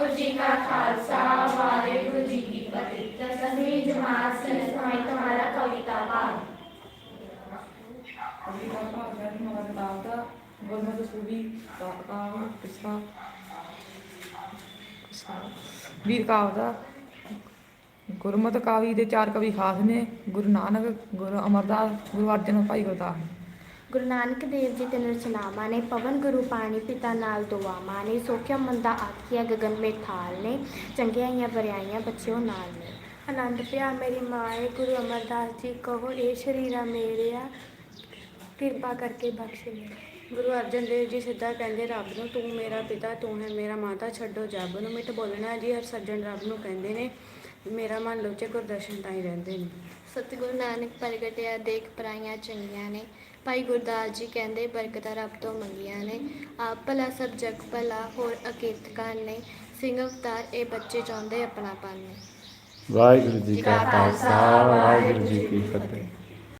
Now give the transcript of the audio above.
ਵਾਹਿਗੁਰੂ ਜੀ ਕਾ ਖਾਲਸਾ, ਵਾਹਿਗੁਰੂ ਜੀ ਕੀ ਫਤਿਹ। ਦਸਵੀਂ ਜਮਾਤ ਸੇ ਤੁਹਾਡਾ ਕਵਿਤਾ ਪਾਠ। ਅਭੀ ਦਾ ਭਾਸ਼ਾ ਦੀ ਮਗਰ ਦਾ ਗੁਰਮਤਿ ਸੂਬੀ ਕਾਵ ਕਿਸਾ ਵੀਰ ਕਾਵ ਦਾ ਗੁਰਮਤਿ ਕਾਵੀ ਦੇ ਚਾਰ ਕਵੀ ਖਾਸ ਨੇ, ਗੁਰੂ ਨਾਨਕ, ਗੁਰੂ ਅਮਰਦਾਸ, ਗੁਰੂ ਅਰਜਨ ਭਾਈ ਗੁਰਦਾਸ। ਗੁਰੂ ਨਾਨਕ ਦੇਵ ਜੀ ਤਿੰਨ ਰਚਨਾਵਾਂ ਨੇ, ਪਵਨ ਗੁਰੂ ਪਾਣੀ ਪਿਤਾ ਨਾਲ ਦੁਆਵਾਂ ਨੇ, ਸੋਖਿਆ ਮੰਦਾ ਆਖਿਆ ਗਗਨ ਮੇ ਥਾਲ ਨੇ ਚੰਗਿਆਈਆਂ ਬਰਿਆਈਆਂ ਬੱਚਿਓ ਨਾਲ ਨੇ। ਆਨੰਦ ਪਿਆ ਮੇਰੀ ਮਾਏ, ਗੁਰੂ ਅਮਰਦਾਸ ਜੀ ਕਹੋ ਇਹ ਸ਼ਰੀਰਾ ਮੇਰਿਆ ਕਿਰਪਾ ਕਰਕੇ ਬਖਸ਼ ਮੇਰੇ। ਗੁਰੂ ਅਰਜਨ ਦੇਵ ਜੀ ਸਿੱਧਾ ਕਹਿੰਦੇ, ਰੱਬ ਨੂੰ ਤੂੰ ਮੇਰਾ ਪਿਤਾ, ਤੂੰ ਹੈ ਮੇਰਾ ਮਾਤਾ, ਛੱਡੋ ਜੱਬ ਨੂੰ। ਮਿੱਠ ਬੋਲਣਾ ਜੀ ਹਰ ਸੱਜਣ ਰੱਬ ਨੂੰ ਕਹਿੰਦੇ ਨੇ। ਮੇਰਾ ਮਨ ਲੋਚੇ ਗੁਰਦਰਸ਼ਨ ਤਾਂ ਹੀ ਰਹਿੰਦੇ ਨੇ। ਸਤਿਗੁਰੂ ਨਾਨਕ ਪ੍ਰਗਟਿਆ ਦੇਖ ਪਰਾਈਆਂ ਚੰਗੀਆਂ ਨੇ। ਭਾਈ ਗੁਰਦਾਸ ਜੀ ਕਹਿੰਦੇ ਬਰਕਤਾਂ ਰੱਬ ਤੋਂ ਮੰਗੀਆਂ ਨੇ। ਆਪ ਭਲਾ ਸਭ ਜਗ ਭਲਾ ਹੋਰ ਅਕੀਰਤਕਾਰ ਨੇ। ਸਿੰਘ ਅਵਤਾਰ ਇਹ ਬੱਚੇ ਚਾਹੁੰਦੇ ਆਪਣਾ ਨੇ ਵਾਹਿਗੁਰੂ ਜੀ ਕਾ ਖਾਲਸਾ ਵਾਹਿਗੁਰੂ ਜੀ ਕੀ ਫਤਿਹ।